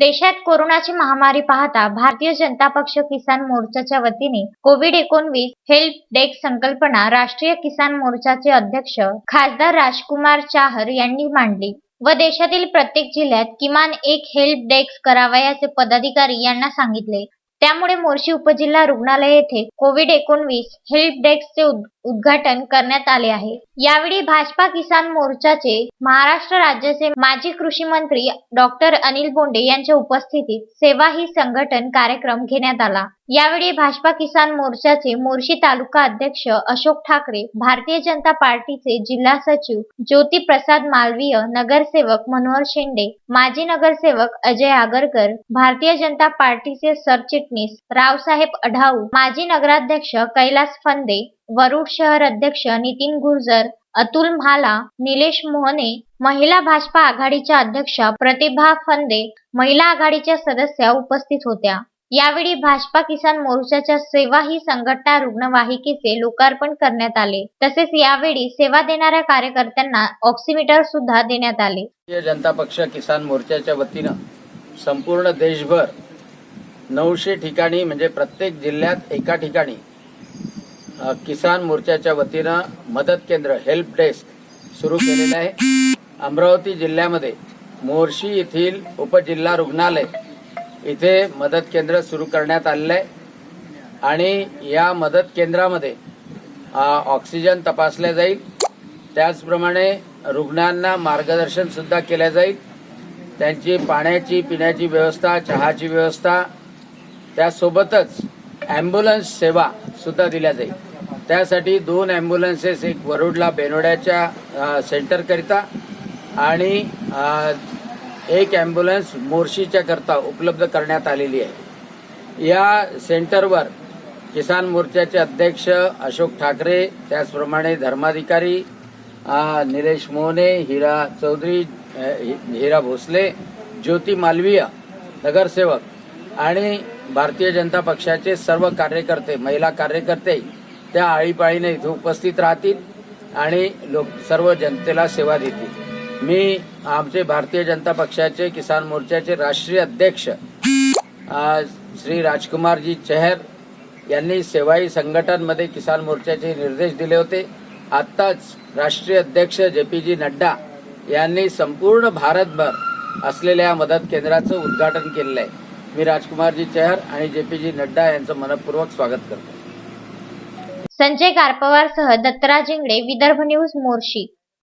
देशात कोरोनाची महामारी पाहता भारतीय जनता पक्ष किसान मोर्चाच्या वतीने कोविड एकोणवीस हेल्प डेस्क संकल्पना राष्ट्रीय किसान मोर्चाचे अध्यक्ष खासदार राजकुमार चाहर यांनी मांडली. व देशातील प्रत्येक जिल्ह्यात किमान एक हेल्प डेस्क करावयाचे पदाधिकारी यांना सांगितले. त्यामुळे मोर्शी उपजिल्हा रुग्णालय येथे कोविड एकोणवीस हेल्प डेस्कचे उद्घाटन करण्यात आले आहे. यावेळी भाजपा किसान मोर्चाचे महाराष्ट्र राज्याचे माजी कृषी मंत्री डॉक्टर अनिल बोंडे यांच्या उपस्थितीत सेवा ही संघटन कार्यक्रम घेण्यात आला. यावेळी भाजपा किसान मोर्चाचे मोर्शी तालुका अध्यक्ष अशोक ठाकरे भारतीय जनता पार्टीचे जिल्हा सचिव ज्योती प्रसाद मालवीय नगरसेवक मनोहर शेंडे माजी नगरसेवक अजय आगरकर भारतीय जनता पार्टीचे सरचिटणीस रावसाहेब अढाऊ माजी नगराध्यक्ष कैलास फंदे वरुड शहर अध्यक्ष नितीन गुर्जर अतुल म्हाला निलेश मोहने महिला भाजपा आघाडीच्या अध्यक्षा प्रतिभा फंदे महिला आघाडीच्या सदस्या उपस्थित होत्या. यावेळी भाजपा किसान मोर्चाच्या सेवा ही संघटना रुग्णवाहिकेचे लोकार्पण करण्यात आले. तसेच यावेळी सेवा देणाऱ्या कार्यकर्त्यांना ऑक्सिमीटर सुद्धा देण्यात आले. जनता पक्ष किसान मोर्चाच्या वतीनं संपूर्ण देशभर नऊशे ठिकाणी म्हणजे प्रत्येक जिल्ह्यात एका ठिकाणी किसान मोर्चाच्या वतीनं मदत केंद्र हेल्प डेस्क सुरू केलेलं आहे. अमरावती जिल्ह्यामध्ये मोर्शी येथील उपजिल्हा रुग्णालय इथे मदत केंद्र सुरू करण्यात आलेलं आहे. आणि या मदत केंद्रामध्ये ऑक्सिजन तपासल्या जाईल. त्याचप्रमाणे रुग्णांना मार्गदर्शनसुद्धा केल्या जाईल. त्यांची पाण्याची पिण्याची व्यवस्था चहाची व्यवस्था त्यासोबतच ॲम्ब्युलन्स सेवा सुद्धा दिल्या जाईल. त्यासाठी दोन ॲम्ब्युलन्सेस एक वरुडला बेनोड्याच्या सेंटरकरिता आणि एक ॲम्ब्युलन्स मोर्शीच्या करता उपलब्ध करण्यात आलेली आहे. या सेंटरवर किसान मोर्चाचे अध्यक्ष अशोक ठाकरे त्याचप्रमाणे धर्माधिकारी निलेश मोहने हिरा चौधरी हिरा भोसले ज्योती मालवीय नगरसेवक आणि भारतीय जनता पक्षाचे सर्व कार्यकर्ते महिला कार्यकर्ते त्या आळीपाळीने इथे उपस्थित राहतील आणि लोक सर्व जनतेला सेवा देतील. मी आमचे भारतीय जनता पक्षाचे किसान मोर्चाचे राष्ट्रीय अध्यक्ष श्री राजकुमारजी चेहर यांनी सेवाई संघटनमध्ये किसान मोर्चाचे निर्देश दिले होते. आत्ताच राष्ट्रीय अध्यक्ष जे पी जी नड्डा यांनी संपूर्ण भारतभर असलेल्या मदत केंद्राचं उद्घाटन केलेलं आहे. मी राजकुमारजी चेहर आणि जे पी जी नड्डा यांचं मनपूर्वक स्वागत करतो. संजय गारपवारसह दत्तराज इंगळे, विदर्भ न्यूज मोर्शी